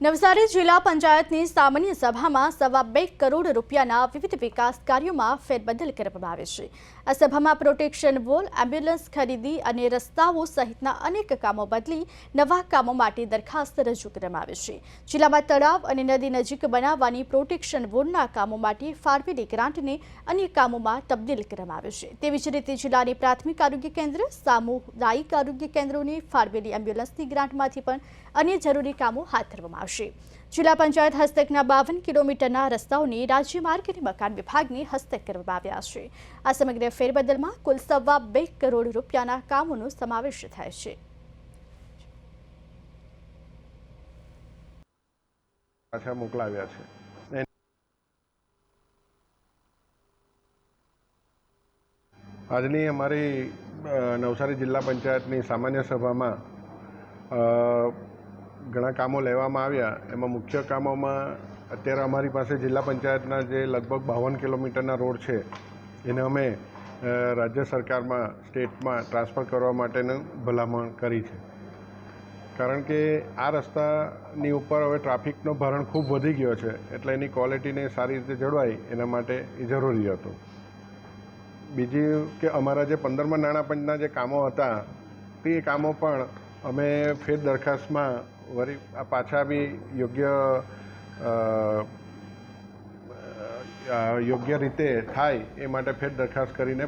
નવસારી જિલ્લા પંચાયતની સામાન્ય સભામાં સવા બે કરોડ રૂપિયાના વિવિધ વિકાસ કાર્યોમાં ફેરબદલ કરવામાં આવે છે. આ સભામાં પ્રોટેક્શન વોલ, એમ્બ્યુલન્સ ખરીદી અને રસ્તાઓ સહિતના અનેક કામો બદલી નવા કામો માટે દરખાસ્ત રજૂ કરવામાં આવે છે. જિલ્લામાં તળાવ અને નદી નજીક બનાવવાની પ્રોટેક્શન વોલના કામો માટે ફાળવેલી ગ્રાન્ટને અન્ય કામોમાં તબદીલ કરવામાં આવે છે. તેવી જ રીતે જિલ્લાની પ્રાથમિક આરોગ્ય કેન્દ્ર, સામુદાયિક આરોગ્ય કેન્દ્રોને ફાળવેલી એમ્બ્યુલન્સની ગ્રાન્ટમાંથી પણ અન્ય જરૂરી કામો હાથ ધરવામાં આવશે. જિલ્લા પંચાયત હસ્તકના બાવન કિલોમીટરના રસ્તાઓને રાજ્યમાર્ગ અને મકાન વિભાગની હસ્તક કરવામાં આવ્યા છે. આ સમગ્ર ફેરબદલમાં કુલ સવા બે કરોડ રૂપિયાના કામોનો સમાવેશ થાય છે. આજની અમારી નવસારી જિલ્લા પંચાયતની સામાન્ય સભામાં ઘણા કામો લેવામાં આવ્યા. એમાં મુખ્ય કામોમાં અત્યારે અમારી પાસે જિલ્લા પંચાયતના જે લગભગ બાવન કિલોમીટરના રોડ છે, એને અમે રાજ્ય સરકારમાં, સ્ટેટમાં ટ્રાન્સફર કરવા માટેનું ભલામણ કરી છે. કારણ કે આ રસ્તાની ઉપર હવે ટ્રાફિકનો ભરણ ખૂબ વધી ગયો છે, એટલે એની ક્વોલિટીને સારી રીતે જળવાય, એના માટે એ જરૂરી હતું. બીજી કે અમારા જે પંદરમાં નાણાં પંચના જે કામો હતા, તે કામો પણ અમે ફેર દરખાસ્તમાં આ પાછા બી યોગ્ય યોગ્ય રીતે થાય એ માટે ફેર દરખાસ્ત કરીને